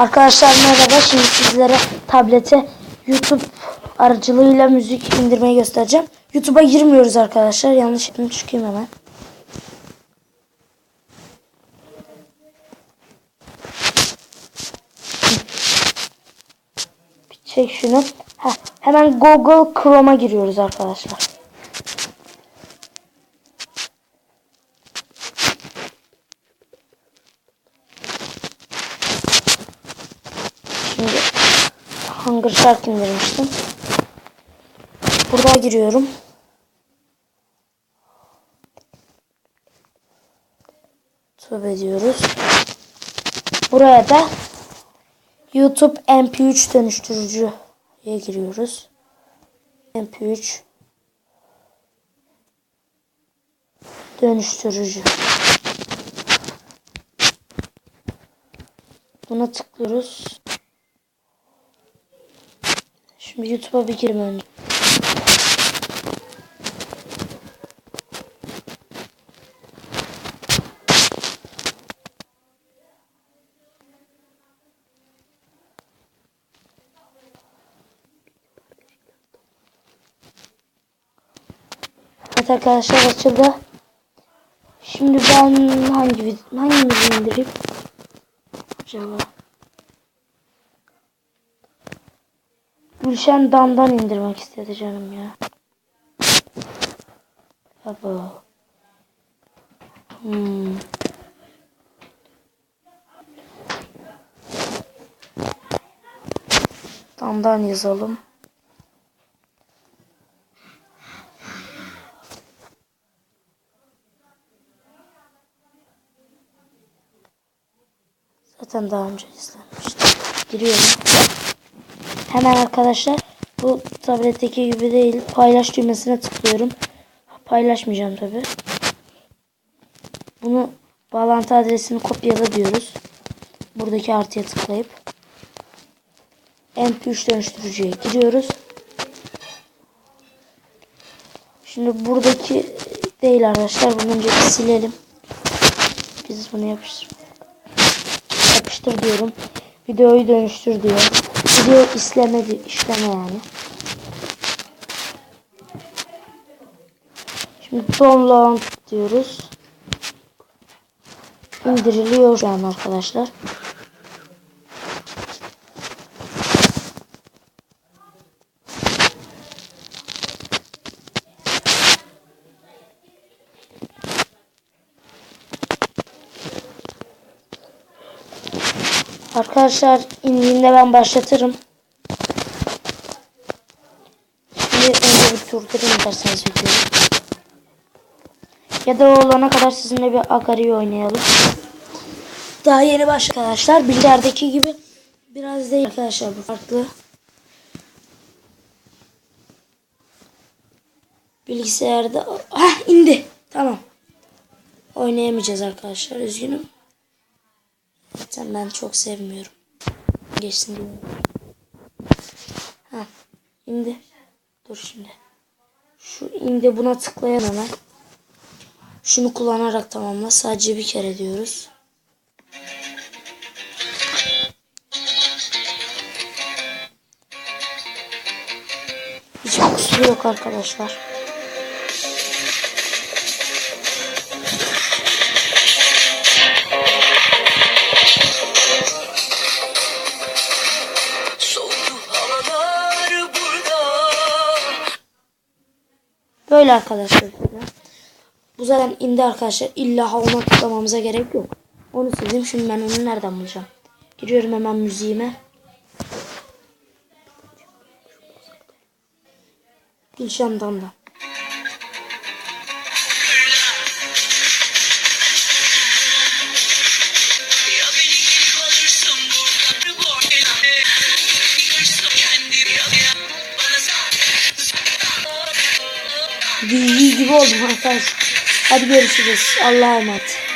Arkadaşlar merhaba. Şimdi sizlere tablete YouTube aracılığıyla müzik indirmeyi göstereceğim. YouTube'a girmiyoruz arkadaşlar. Yanlış yaptım. Çıkayım hemen. Çek şunu. Heh, hemen Google Chrome'a giriyoruz arkadaşlar. Şimdi Hunger Shark indirmiştim. Burada giriyorum. Tövbe ediyoruz. Buraya da YouTube MP3 dönüştürücüye giriyoruz. MP3 dönüştürücü. Buna tıklıyoruz. Şimdi YouTube'a bir girme önce. Evet arkadaşlar açıldı. Şimdi ben hangi hangi indireyim? Acaba. Gülşen Dam'dan indirmek istedi canım ya. Baba. Hmm. Dam'dan yazalım. Zaten daha önce izlenmişti. Giriyorum. Hemen arkadaşlar bu tabletteki gibi değil. Paylaş düğmesine tıklıyorum. Paylaşmayacağım tabi. Bunu bağlantı adresini kopyala diyoruz. Buradaki artıya tıklayıp MP3 dönüştürücüye giriyoruz. Şimdi buradaki değil arkadaşlar. Bunu önce silelim. Biz bunu yapıştır. Yapıştır diyorum. Videoyu dönüştür diyor. Video istemedi, işleme yani. Şimdi download diyoruz. İndiriliyor şu an arkadaşlar. Arkadaşlar indiğinde ben başlatırım. Şimdi önce bir durdurayım derseniz videoyu. Ya da olana kadar sizinle bir Agari'yi oynayalım. Daha yeni baş arkadaşlar. Bilgisayardaki gibi biraz değil arkadaşlar bu farklı. Bilgisayarda ah indi. Tamam. Oynayamayacağız arkadaşlar. Üzgünüm. Zaten ben çok sevmiyorum. Geçsin diye. Ha, indi. Dur şimdi. Şu indi buna tıklayan hemen. Şunu kullanarak tamamla. Sadece bir kere diyoruz. Hiç kusuru yok arkadaşlar. Böyle arkadaşlar. Bu zaten indi arkadaşlar. İlla ona tıklamamıza gerek yok. Onu sildim. Şimdi ben onu nereden bulacağım? Giriyorum hemen müziğime. Gülşen'den da. Sen Büyüğü gibi oldum arkadaşlar. Hadi görüşürüz. Allah'a emanet.